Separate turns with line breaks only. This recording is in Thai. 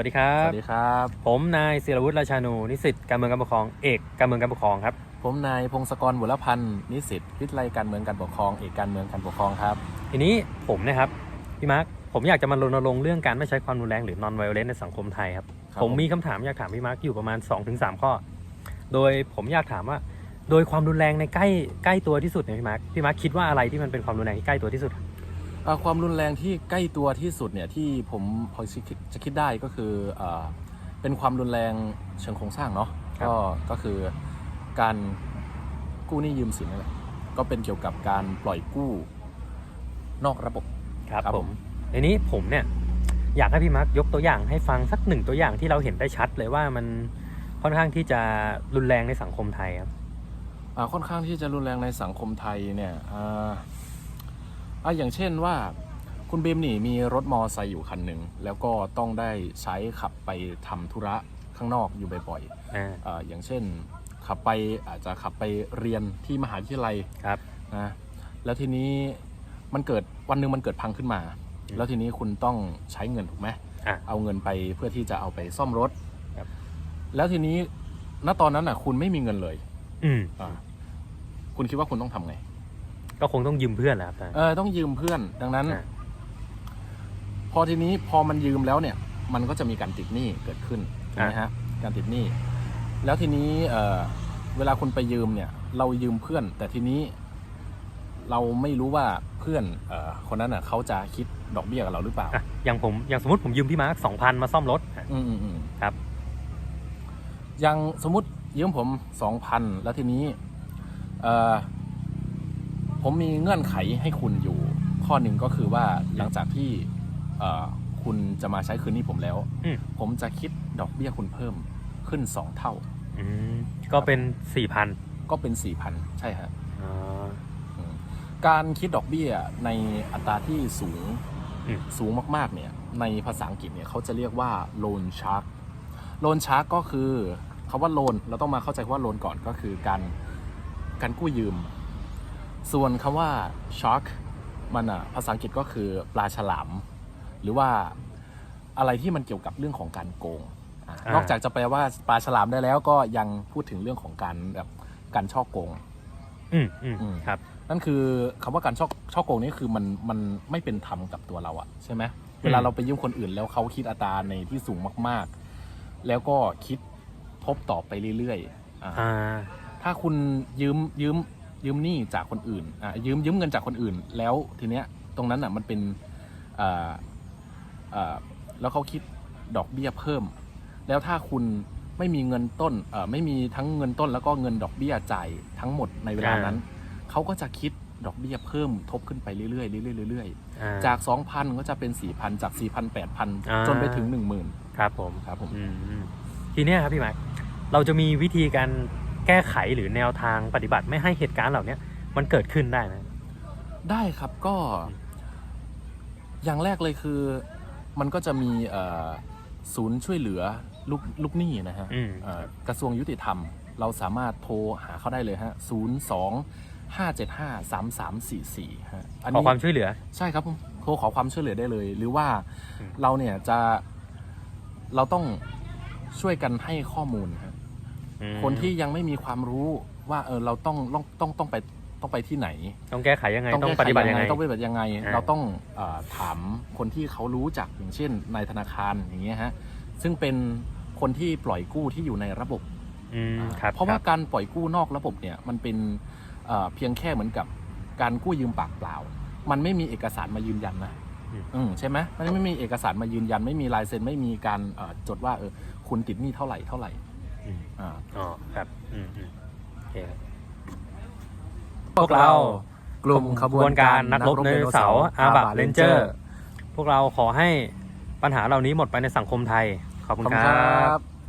วัสดีครับ
สวัสดีครับ
ผมนายศิรวุฒิราชานูนิสิตการเมืองการปกครองเอกการเมืองการปกครองครับ
ผมนายพงศกรบุรพันธ์นิสิตวิทยาลัยการเมืองการปกครองเอกการเมืองการปกครองครับ
ทีนี้ผมนะครับพี่มาร์คผมอยากจะมารณรงค์เรื่องการไม่ใช้ความรุนแรงหรือ non violence ในสังคมไทยครับ
ครับ
ผม
ผม
มีคำถามอยากถามพี่มาร์คอยู่ประมาณ 2-3 ข้อ โดยผมอยากถามว่า โดยความรุนแรงในใกล้ใกล้ตัวที่สุดเนี่ยพี่มาร์คพี่มาร์คคิดว่าอะไรที่มันเป็นความรุนแรงที่ใกล้ตัวที่สุด
เอ่อ ความรุนแรงที่ใกล้ตัวที่สุดเนี่ยที่ผมพอจะคิดจะคิดได้ก็คือเอ่อเป็นความรุนแรงเชิงโครงสร้างเนาะ
ครับ
ก็ก็คือการกู้หนี้ยืมสินนั่นแหละก็เป็นเกี่ยวกับการปล่อยกู้นอกระบบ
ครับ
ครับ
ผ
ผมม
ในนี้ผมเนี่ยอยากให้พี่มาร์คยกตัวอย่างให้ฟังสักหนึ่งตัวอย่างที่เราเห็นได้ชัดเลยว่ามันค่อนข้างที่จะรุนแรงในสังคมไทยครับ
อ่าค่อนข้างที่จะรุนแรงในสังคมไทยเนี่ย อ่าอ่าอย่างเช่นว่าคุณเบมนี่มีรถมอไซค์อยู่คันหนึ่งแล้วก็ต้องได้ใช้ขับไปทำธุระข้างนอกอยู่บ่อย
อ่า
ๆอาอย่างเช่นขับไปอาจจะขับไปเรียนที่มหาวิทยาลัย
ครับ
นะแล้วทีนี้มันเกิดวันหนึ่งมันเกิดพังขึ้นมา
อืม
แล้วทีนี้คุณต้องใช้เงินถูกไหม
อะ
เอาเงินไปเพื่อที่จะเอาไปซ่อมรถ
ครับ
แล้วทีนี้ณตอนนั้นอะคุณไม่มีเงินเลย
อืม
อ่าคุณคิดว่าคุณต้องทำไง
ก็คงต้องยืมเพื่อนแหละครับ
เออต้องยืมเพื่อนดังนั้น
อะ
พอทีนี้พอมันยืมแล้วเนี่ย มันก็จะมีการติดหนี้เกิดขึ้นถูกไหมฮะการติดหนี้ แล้วทีนี้เออเวลาคุณไปยืมเนี่ย เรายืมเพื่อน แต่ทีนี้ เราไม่รู้ว่าเพื่อนเออคนนั้นอะเขาจะคิดดอกเบี้ยกับเราหรือเปล่า
อะอย่างผมอย่างสมมติผมยืมพี่มาร์คสองพันมาซ่อมรถอะ
อืมอืมอืม
ครับ
อย่างสมมติยืมผมสองพันแล้วทีนี้เออ ผมมีเงื่อนไขให้คุณอยู่ ข้อหนึ่งก็คือว่าหลังจากที่เอ่อคุณจะมาใช้คืนหนี้ผมแล้ว
อืม
ผมจะคิดดอกเบี้ยคุณเพิ่มขึ้น2เท่า
อืมก็เป็นสี่พัน
ก็เป็น4,000ใช่ฮะ
อ๋อ
อืมการคิดดอกเบี้ยในอัตราที่สูง
อืม
สูงมากๆเนี่ยในภาษาอังกฤษเนี่ยเขาจะเรียกว่า loan shark loan shark ก็คือคำว่า loan เราต้องมาเข้าใจว่า loan ก่อนก็คือการการกู้ยืม ส่วนคำว่า shark มันอะภาษาอังกฤษก็คือปลาฉลาม หรือว่าอะไรที่มันเกี่ยวกับเรื่องของการโกงอะนอกจากจะแปลว่าปลาฉลามได้แล้วก็ยังพูดถึงเรื่องของการแบบการช่อโกง
อืมอืม
อืม
ครับ
นั่นคือคำว่าการช่อช่อโกงนี่คือมันมันไม่เป็นธรรมกับตัวเราอะใช่ไหมเวลาเราไปยืมคนอื่นแล้วเขาคิดอัตราในที่สูงมาก ๆ แล้วก็คิดทบต่อไปเรื่อยๆอ่า
อ่า
ถ้าคุณยืมยืม ยืมหนี้จากคนอื่นอ่ายืมยืมเงินจากคนอื่น แล้วทีเนี้ยตรงนั้นอะมันเป็นอ่าอ่าแล้วเขาคิดดอกเบี้ยเพิ่ม แล้วถ้าคุณไม่มีเงินต้นเอ่อไม่มีทั้งเงินต้นแล้วก็เงินดอกเบี้ยจ่ายทั้งหมดในเวลานั้นเขาก็จะคิดดอกเบี้ยเพิ่มทบขึ้นไปเรื่อยๆเรื่อยๆเรื่อย
อ่า
ๆจาก 2,000 ก็จะเป็น 4,000 จาก 4,000
อ่า
8,000 จนไปถึง 10,000
ครับผม
ครับผม
อืมอืมทีเนี้ยครับพี่มาร์คเราจะมีวิธีการ แก้ไขหรือแนวทางปฏิบัติไม่ให้เหตุการณ์เหล่านี้มันเกิดขึ้นได้ไหม
ได้ครับก็ อย่างแรกเลยคือ มันก็จะมีเอ่อศูนย์ช่วยเหลือลูกลูกหนี้นะฮะ
อืม
เอ่อกระทรวงยุติธรรม เราสามารถโทรหาเขาได้เลยฮะ02 575 3344ฮะอัน
ขอ
นี้
ความช่วยเหลือ
ใช่ครับผมโทรขอความช่วยเหลือได้เลย หรือว่า
อืม
เราเนี่ยจะเราต้องช่วยกันให้ข้อมูลครับ
อืม
คนที่ยังไม่มีความรู้ว่าเออเราต้องต้องต้องต้องไปต้องไปที่ไหน
ต้องแก้ไขยังไงต้อง
แก้ไข
ปฏิบัติยังไง
ต้องปฏิบัติยังไง
อ่า
เราต้องเออถามคนที่เขารู้จักอย่างเช่นนายธนาคารอย่างเงี้ยฮะซึ่งเป็นคนที่ปล่อยกู้ที่อยู่ในระบบ
อืมครับ
เพราะว่า
คบ
การปล่อยกู้นอกระบบเนี่ยมันเป็นเอ่อเพียงแค่เหมือนกับการกู้ยืมปากเปล่า มันไม่มีเอกสารมายืนยันนะ
อืม
อืมใช่ไหมมันไม่มีเอกสารมายืนยัน ไม่มีลายเซ็นไม่มีการเอ่อจดว่าเออคุณติดหนี้เท่าไหร่เท่าไหร่
อืม
อ่า
อ๋อครับ อืมอืมโอเคครับ
พวกเรากลุ่มขบวนการ
นักรบไดโนเสาร์อาบะเรนเจอร์ พวกเราขอให้ปัญหาเหล่านี้หมดไปในสังคมไทย ขอบ
ข
คุ
อบ
ณ
คุณ
ค
ค
รั
รับ บ